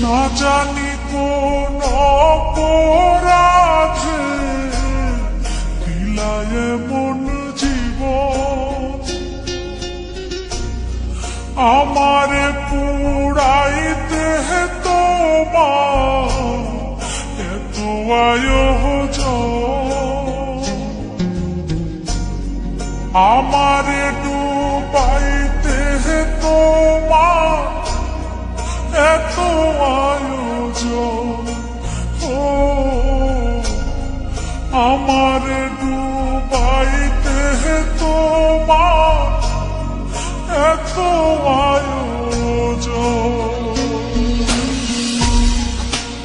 না জানি কোন অপরাধে দিলায় মন জীবন। আমারে পুরাইতে তোমার এত আয়োজন। আমারে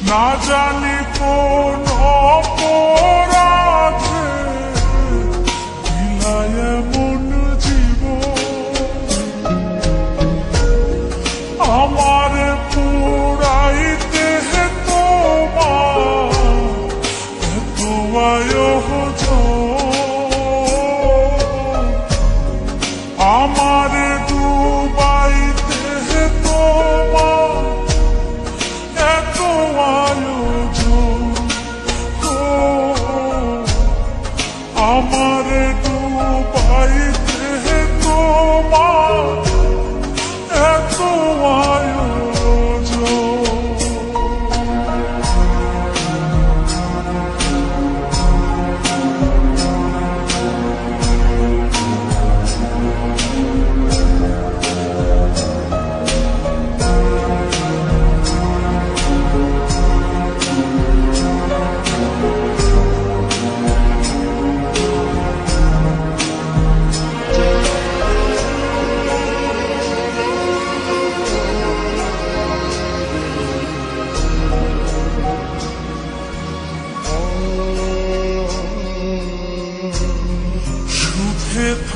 না জানি কোন অপরাধে মন জীব আমার পুরাইতে তোমার এত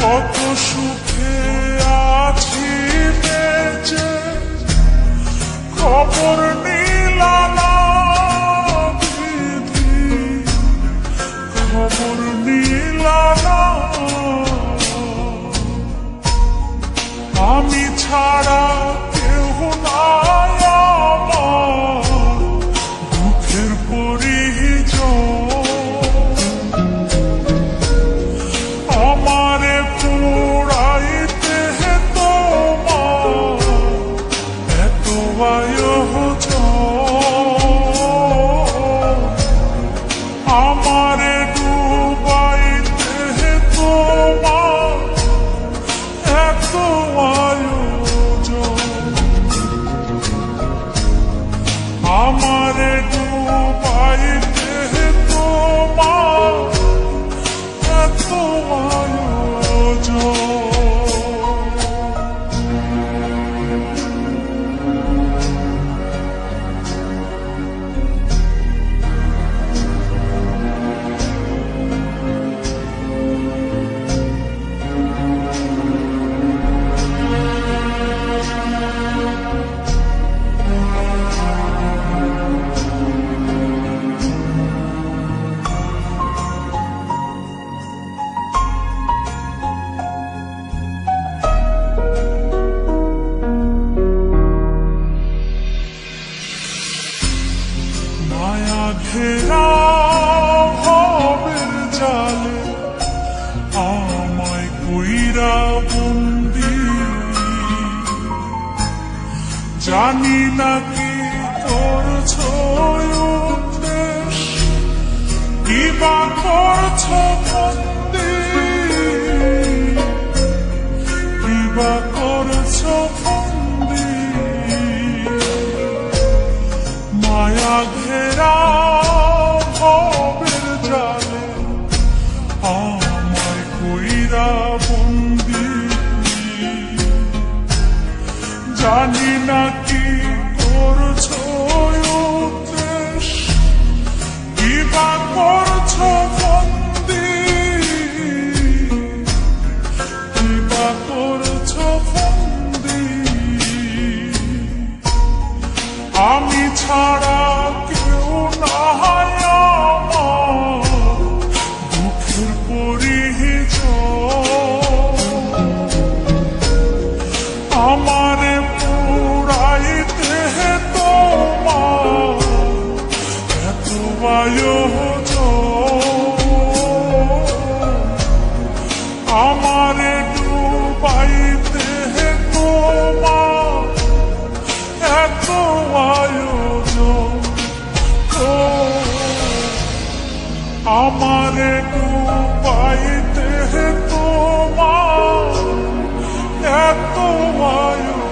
কত সুখে আছি বেঁচে খবর নিলা না বিধি খবর নিলা আমি ছাড়া কইরা বন্দি। জানি না কি করছ কি বা করছ ছাড়া কেউ না হয় দুঃখের পরিচয়। আমারে পুরাইতে তোমার এত আমারে ডুবাইতে তোমার এত আমার ডুবাইতে তোমার এত আয়ু